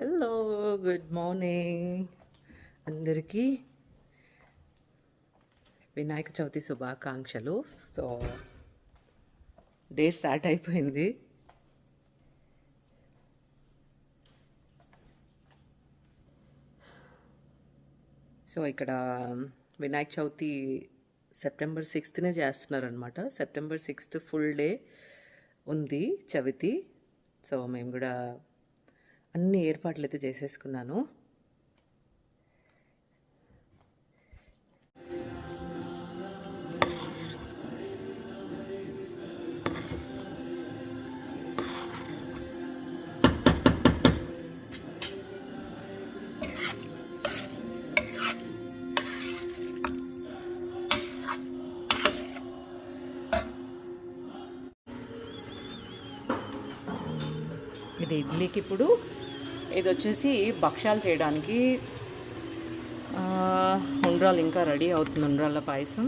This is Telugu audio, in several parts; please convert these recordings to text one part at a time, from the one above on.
Hello good morning. అందరికీ వినాయక చవితి శుభాకాంక్షలు. సో డే స్టార్ట్ అయిపోయింది. సో ఇక్కడ వినాయక చవితి సెప్టెంబర్ సిక్స్త్నే చేస్తున్నారనమాట సెప్టెంబర్ సిక్స్త్ ఫుల్ డే ఉంది చవితి. సో మేము కూడా అన్ని ఏర్పాట్లు అయితే చేసేసుకున్నాను. ఇది ఇడ్లీకి ఇప్పుడు ఇది వచ్చేసి భక్ష్యాలు చేయడానికి ఉండ్రాలు ఇంకా రెడీ అవుతుంది ఉండ్రాళ్ళ పాయసం.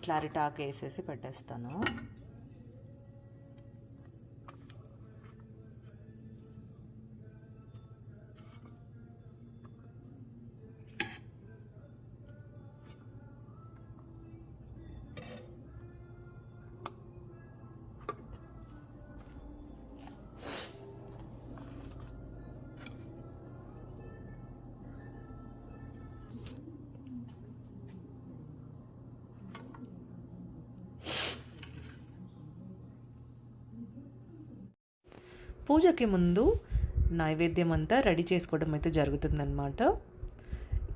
ఇట్లా అరిటాకు వేసేసి పెట్టేస్తాను. పూజకి ముందు నైవేద్యం అంతా రెడీ చేసుకోవడం అయితే జరుగుతుందన్నమాట.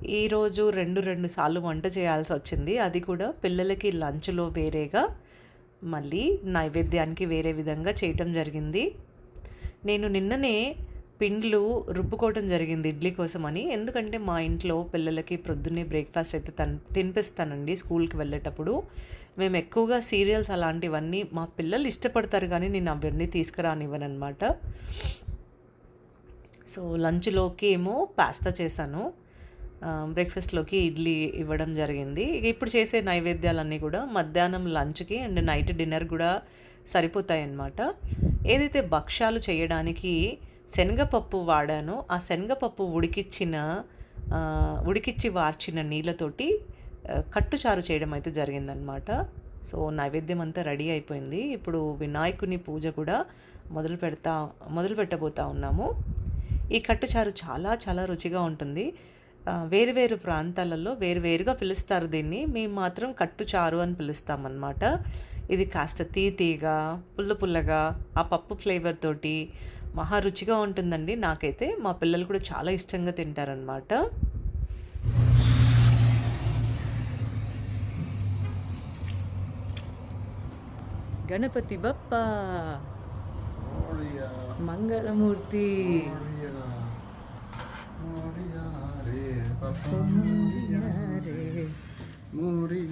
ఈరోజు రెండు రెండు సార్లు వంట చేయాల్సి వచ్చింది. అది కూడా పిల్లలకి లంచ్లో వేరేగా మళ్ళీ నైవేద్యానికి వేరే విధంగా చేయటం జరిగింది. నేను నిన్ననే పిండ్లు రుబ్బుకోవడం జరిగింది ఇడ్లీ కోసమని. ఎందుకంటే మా ఇంట్లో పిల్లలకి ప్రొద్దున్నే బ్రేక్ఫాస్ట్ అయితే తన్ తినిపిస్తానండి స్కూల్కి వెళ్ళేటప్పుడు. మేము ఎక్కువగా సీరియల్స్ అలాంటివన్నీ మా పిల్లలు ఇష్టపడతారు కానీ నేను అవన్నీ తీసుకురానివ్వనమాట సో లంచ్లోకి ఏమో పాస్తా చేశాను. బ్రేక్ఫాస్ట్లోకి ఇడ్లీ ఇవ్వడం జరిగింది. ఇప్పుడు చేసే నైవేద్యాలన్నీ కూడా మధ్యాహ్నం లంచ్కి అండ్ నైట్ డిన్నర్ కూడా సరిపోతాయి అన్నమాట ఏదైతే భక్ష్యాలు చేయడానికి శనగపప్పు వాడాను. ఆ శనగపప్పు ఉడికిచ్చిన ఉడికిచ్చి వార్చిన నీళ్ళతోటి కట్టుచారు చేయడం అయితే జరిగిందనమాట సో నైవేద్యం అంతా రెడీ అయిపోయింది. ఇప్పుడు వినాయకుని పూజ కూడా మొదలు పెడతా మొదలు పెట్టబోతా ఉన్నాము. ఈ కట్టుచారు చాలా చాలా రుచిగా ఉంటుంది. వేరువేరు వేరు వేరు ప్రాంతాలలో వేరు వేరుగా పిలుస్తారు దీన్ని. మేము మాత్రం కట్టుచారు అని పిలుస్తామన్నమాట. ఇది కాస్త తీతీగా పుల్ల పుల్లగా ఆ పప్పు ఫ్లేవర్ తోటి మహా రుచిగా ఉంటుందండి. నాకైతే మా పిల్లలు కూడా చాలా ఇష్టంగా తింటారనమాట గణపతి బప్ప. మంగళమూర్తి. Moria,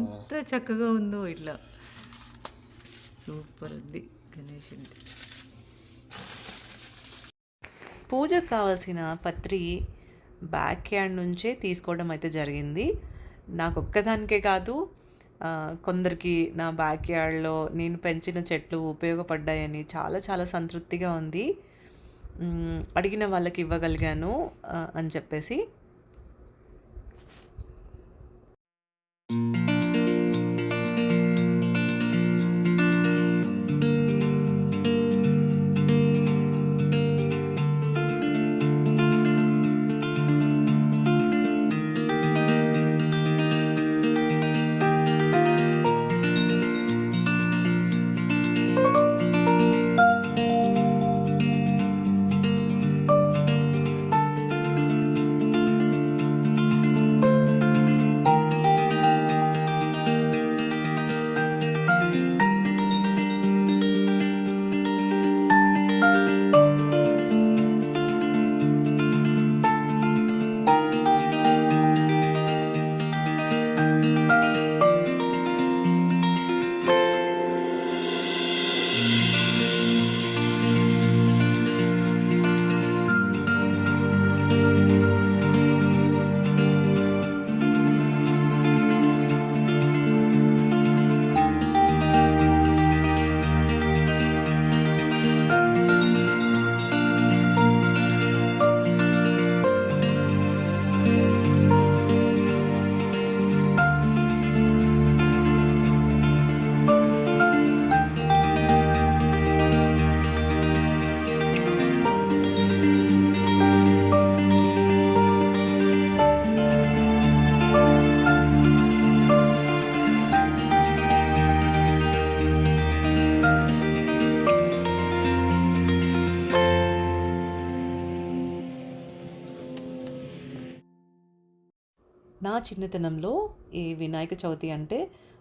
ఎంత చక్కగా ఉందో ఇట్లా. సూపర్ ఉంది గణేషుడి పూజకు కావాల్సిన పత్రి బ్యాక్ యార్డ్ నుంచే తీసుకోవడం అయితే జరిగింది. నాకు ఒక్కదానికే కాదు కొందరికి నా బ్యాక్ యార్డ్లో నేను పెంచిన చెట్లు ఉపయోగపడ్డాయని చాలా చాలా సంతృప్తిగా ఉంది. అడిగిన వాళ్ళకి ఇవ్వగలిగాను అని చెప్పేసి చిన్నతనంలో ఈ వినాయక చవితి అంటే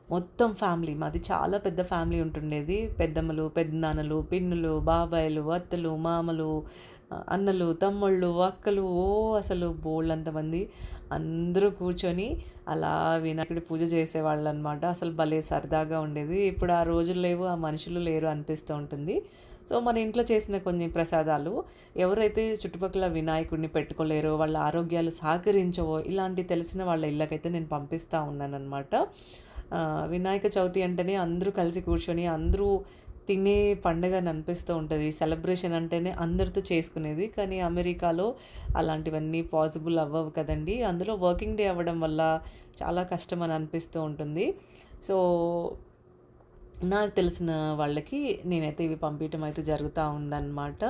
మొత్తం ఫ్యామిలీ. మాది చాలా పెద్ద ఫ్యామిలీ ఉంటుండేది. పెద్దమ్మలు పెద్దనాన్నలు పిన్నులు బాబాయిలు అత్తలు మామలు అన్నలు తమ్ముళ్ళు అక్కలు ఓ అసలు బోళ్ళంతమంది అందరూ కూర్చొని అలా వినాయకుడి పూజ చేసేవాళ్ళు అనమాట అసలు భలే సరదాగా ఉండేది. ఇప్పుడు ఆ రోజులు లేవు ఆ మనుషులు లేరు అనిపిస్తూ ఉంటుంది. సో మన ఇంట్లో చేసిన కొన్ని ప్రసాదాలు ఎవరైతే చుట్టుపక్కల వినాయకుడిని పెట్టుకోలేరో వాళ్ళ ఆరోగ్యాలు సహకరించవో ఇలాంటి తెలిసిన వాళ్ళ ఇళ్ళకైతే నేను పంపిస్తూ ఉన్నానమాట వినాయక చవితి అంటేనే అందరూ కలిసి కూర్చొని అందరూ తినే పండుగ అని అనిపిస్తూ ఉంటుంది. సెలబ్రేషన్ అంటేనే అందరితో చేసుకునేది. కానీ అమెరికాలో అలాంటివన్నీ పాసిబుల్ అవ్వవు కదండి. అందులో వర్కింగ్ డే అవ్వడం వల్ల చాలా కష్టం అని అనిపిస్తూ ఉంటుంది. సో నాకు తెలిసిన వాళ్ళకి నేనైతే ఇవి పంపించడం అయితే జరుగుతూ ఉందన్నమాట.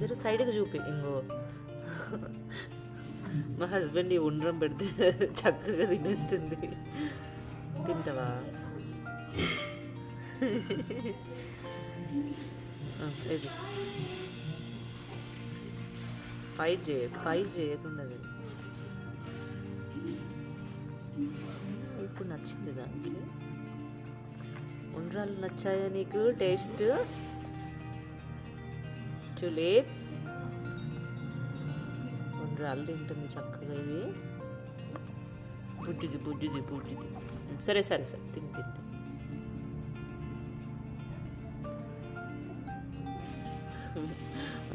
జర సైడ్కి చూపి ఇంకో మా హస్బెండ్ ఈ ఉండ్రం పెడితే చక్కగా తినేస్తుంది. తింటావా? ఇది. ఫైట్ చేయ ఫైట్ చేయకుండా ఇప్పుడు నచ్చింది దానికి. ఉండ్రాలు నచ్చాయా నీకు? టేస్ట్? Tulip రెండు రాళ్ళు తింటుంది చక్కగా ఇది. బుడ్డిది బుడ్డిది బుడ్డిది. సరే సరే సరే తిని తిని అన్ని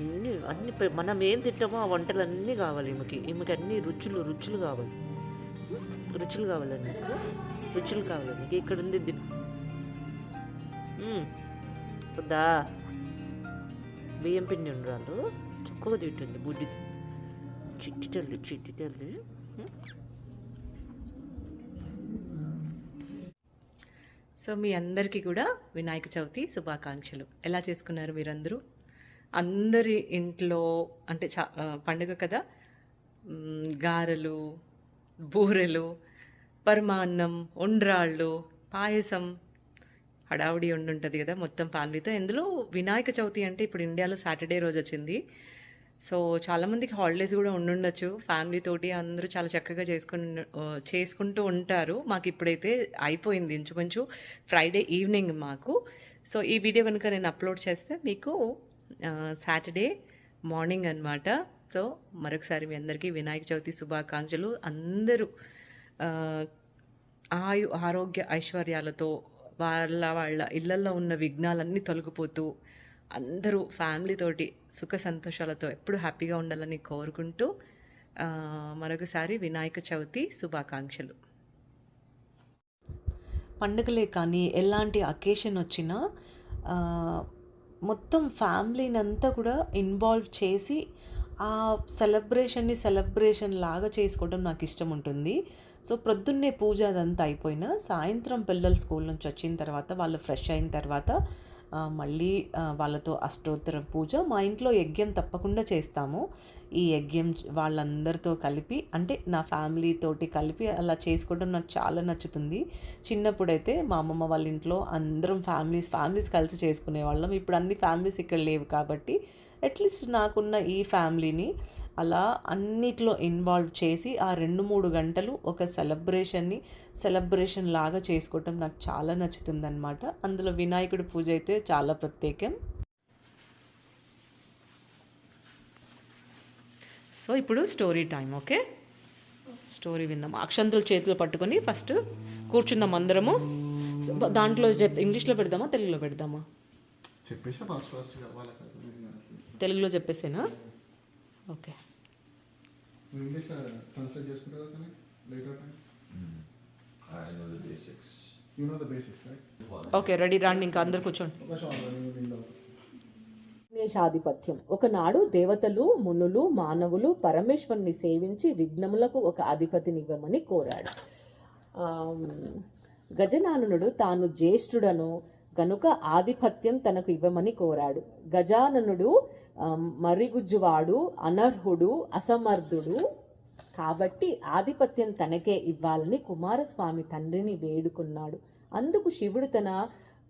అన్నీ అన్ని మనం ఏం తింటామో ఆ వంటలు అన్నీ కావాలి ఈమెకి. ఈమెకి అన్ని రుచులు రుచులు కావాలి. రుచులు కావాలి నీకు రుచులు కావాలి నీకు ఇక్కడ ఉంది తిను వద్దా? బియ్యం పిండి ఉండరాలు చుక్కగా తింటుంది బుడ్డి చిట్టి తల్లి చిట్టి తల్లి. సో మీ అందరికీ కూడా వినాయక చవితి శుభాకాంక్షలు. ఎలా చేసుకున్నారు మీరందరూ? అందరి ఇంట్లో అంటే చా పండుగ కదా? గారెలు బూరెలు పరమాన్నం ఉండ్రాళ్ళు పాయసం హడావుడి ఉండుంటుంది కదా మొత్తం ఫ్యామిలీతో ఇందులో వినాయక చవితి అంటే ఇప్పుడు ఇండియాలో సాటర్డే రోజు వచ్చింది. సో చాలామందికి హాలిడేస్ కూడా ఉండుండొచ్చు. ఫ్యామిలీ తోటి అందరూ చాలా చక్కగా చేసుకుని చేసుకుంటూ ఉంటారు. మాకు ఇప్పుడైతే అయిపోయింది ఇంచుమించు ఫ్రైడే ఈవినింగ్ మాకు. సో ఈ వీడియో కనుక నేను అప్లోడ్ చేస్తే మీకు సాటర్డే మార్నింగ్ అనమాట సో మరొకసారి మీ అందరికీ వినాయక చవితి శుభాకాంక్షలు. అందరూ ఆయు ఆరోగ్య ఐశ్వర్యాలతో వాళ్ళ వాళ్ళ ఇళ్ళల్లో ఉన్న విఘ్నాలన్నీ తొలగిపోతూ అందరూ ఫ్యామిలీతోటి సుఖ సంతోషాలతో ఎప్పుడు హ్యాపీగా ఉండాలని కోరుకుంటూ మరొకసారి వినాయక చవితి శుభాకాంక్షలు. పండుగలే కానీ ఎలాంటి అకేషన్ వచ్చినా మొత్తం ఫ్యామిలీని అంతా కూడా ఇన్వాల్వ్ చేసి ఆ సెలబ్రేషన్ని సెలబ్రేషన్ లాగా చేసుకోవడం నాకు ఇష్టం ఉంటుంది. సో ప్రొద్దున్నే పూజ అదంతా అయిపోయినా సాయంత్రం పిల్లలు స్కూల్ నుంచి వచ్చిన తర్వాత వాళ్ళు ఫ్రెష్ అయిన తర్వాత మళ్ళీ వాళ్ళతో అష్టోత్తరం పూజ మా ఇంట్లో యజ్ఞం తప్పకుండా చేస్తాము. ఈ యజ్ఞం వాళ్ళందరితో కలిపి అంటే నా ఫ్యామిలీ తోటి కలిపి అలా చేసుకోవడం నాకు చాలా నచ్చుతుంది. చిన్నప్పుడైతే మా అమ్మమ్మ వాళ్ళ ఇంట్లో అందరం ఫ్యామిలీస్ ఫ్యామిలీస్ కలిసి చేసుకునే వాళ్ళం. ఇప్పుడు అన్ని ఫ్యామిలీస్ ఇక్కడ లేవు కాబట్టి అట్లీస్ట్ నాకున్న ఈ ఫ్యామిలీని అలా అన్నిట్లో ఇన్వాల్వ్ చేసి ఆ రెండు మూడు గంటలు ఒక సెలబ్రేషన్ని సెలబ్రేషన్ లాగా చేసుకోవటం నాకు చాలా నచ్చుతుందన్నమాట. అందులో వినాయకుడి పూజ అయితే చాలా ప్రత్యేకం. సో ఇప్పుడు స్టోరీ టైం ఓకే? స్టోరీ విందాం. అక్షంతులు చేతిలో పట్టుకొని ఫస్ట్ కూర్చుందాం అందరము. సో దాంట్లో ఇంగ్లీష్లో పెడదామా తెలుగులో పెడదామా? చెప్పేసి తెలుగులో చెప్పేసేనా? ఓకే. రైట్ ఓకే రెడీ రాండి ఇంకా అందరు కూర్చోండి. విఘ్నేశాధిపత్యం. ఒకనాడు దేవతలు మునులు మానవులు పరమేశ్వరుని సేవించి విఘ్నములకు ఒక అధిపతినివ్వమని కోరాడు. ఆమ్, గజనానునుడు తాను జ్యేష్ఠుడను గనుక ఆధిపత్యం తనకు ఇవ్వమని కోరాడు. గజాననుడు మరిగుజ్జువాడు అనర్హుడు అసమర్థుడు కాబట్టి ఆధిపత్యం తనకే ఇవ్వాలని కుమారస్వామి తండ్రిని వేడుకున్నాడు. అందుకు శివుడు తన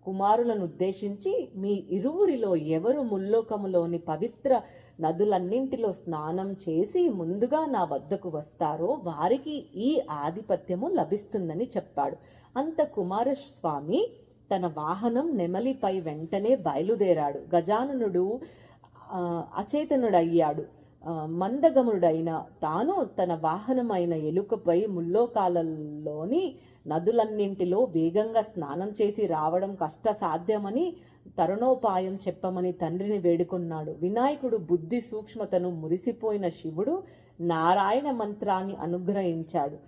కుమారులను ఉద్దేశించి మీ ఇరువురిలో ఎవరు ముల్లోకములోని పవిత్ర నదులన్నింటిలో స్నానం చేసి ముందుగా నా వద్దకు వస్తారో వారికి ఈ ఆధిపత్యము లభిస్తుందని చెప్పాడు. అంత కుమారస్వామి తన వాహనం నెమలిపై వెంటనే బయలుదేరాడు. గజాననుడు అచేతనుడయ్యాడు. మందగముడైన తాను తన వాహనమైన ఎలుకపై ముల్లోకాలలోని నదులన్నింటిలో వేగంగా స్నానం చేసి రావడం కష్టసాధ్యమని తరుణోపాయం చెప్పమని తండ్రిని వేడుకున్నాడు. వినాయకుడు బుద్ధి సూక్ష్మతను మురిసిపోయిన శివుడు నారాయణ మంత్రాన్ని అనుగ్రహించాడు.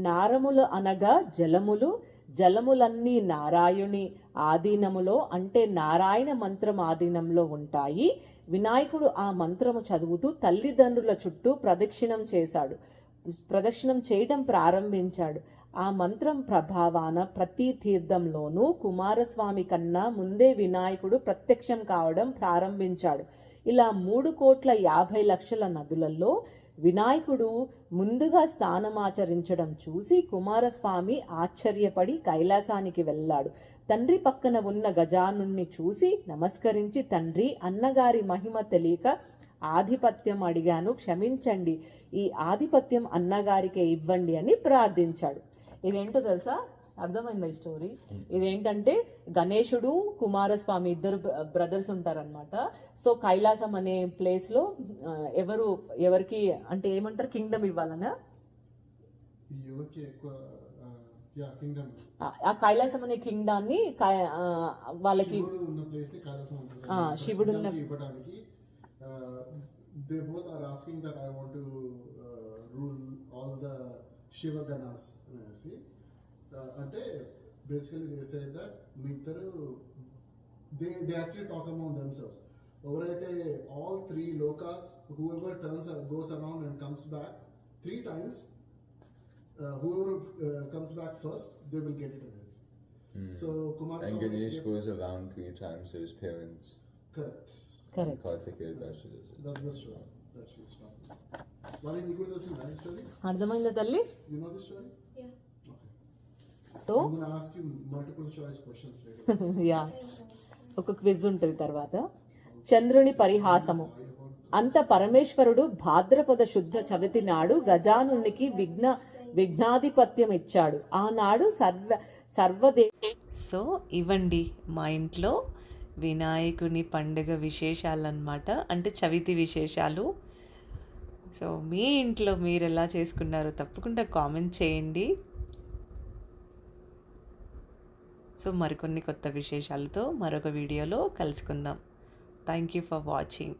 నారములు అనగా జలములు జలములన్నీ నారాయణి ఆధీనములో అంటే నారాయణ మంత్రం ఆధీనంలో ఉంటాయి. వినాయకుడు ఆ మంత్రము చదువుతూ తల్లిదండ్రుల చుట్టూ ప్రదక్షిణం చేశాడు. ప్రదక్షిణం చేయడం ప్రారంభించాడు. ఆ మంత్రం ప్రభావాన ప్రతి తీర్థంలోనూ కుమారస్వామి కన్నా ముందే వినాయకుడు ప్రత్యక్షం కావడం ప్రారంభించాడు. ఇలా మూడు కోట్ల యాభై లక్షల నదులలో వినాయకుడు ముందుగా స్థానమాచరించడం చూసి కుమారస్వామి ఆశ్చర్యపడి కైలాసానికి వెళ్ళాడు. తండ్రి పక్కన ఉన్న గజానుణ్ణి చూసి నమస్కరించి తండ్రి అన్నగారి మహిమ తెలియక ఆధిపత్యం అడిగాను. క్షమించండి. ఈ ఆధిపత్యం అన్నగారికే ఇవ్వండి అని ప్రార్థించాడు. ఇదేంటో తెలుసా? అర్థమైందా ఈ స్టోరీ ఇదేంటంటే గణేశుడు కుమారస్వామి ఇద్దరు బ్రదర్స్ ఉంటారనమాట సో కైలాసం అనే ప్లేస్లో ఆ, ఎవరు ఎవరికి అంటే ఏమంటారు? కింగ్డమ్ ఇవ్వాలనా? ఆ- కైలాసం అనే కింగ్డాన్ని వాళ్ళకి శివుడు ఉన్న ప్లేస్ని కైలాసం అంటారు. ఆ, శివుడు ఉన్న- దానికి ఇవ్వడానికి they both are asking that అంటే బేసికలీ దే సే దట్ మీ ఇద్దరు they they actually talk amount themselves ఎవరైతే all three lokas whoever turns goes around and comes back three times whoever comes back first they will get it అనేసి so Kumar And Ganesh goes around three times to his parents. Correct correct Kartikeya Dashi does it. That's the story that she's talking about. Vali, నీకు కూడా తెలిసిందా ఈ story? అర్థమైందా తల్లి You know the story? Later. Yeah ఒక క్విజ్ ఉంటుంది తర్వాత. చంద్రుని పరిహాసము. అంత పరమేశ్వరుడు భాద్రపద శుద్ధ చవితి నాడు గజానునికి విఘ్న విఘ్నాధిపత్యం ఇచ్చాడు. ఆనాడు సర్వ సర్వదే. సో ఇవ్వండి మా ఇంట్లో వినాయకుని పండుగ విశేషాలన్నమాట. అంటే చవితి విశేషాలు. సో మీ ఇంట్లో మీరు ఎలా చేసుకున్నారో తప్పకుండా కామెంట్ చేయండి. సో మరికొన్ని కొత్త విశేషాలతో మరొక వీడియోలో కలుసుకుందాం. Thank you for watching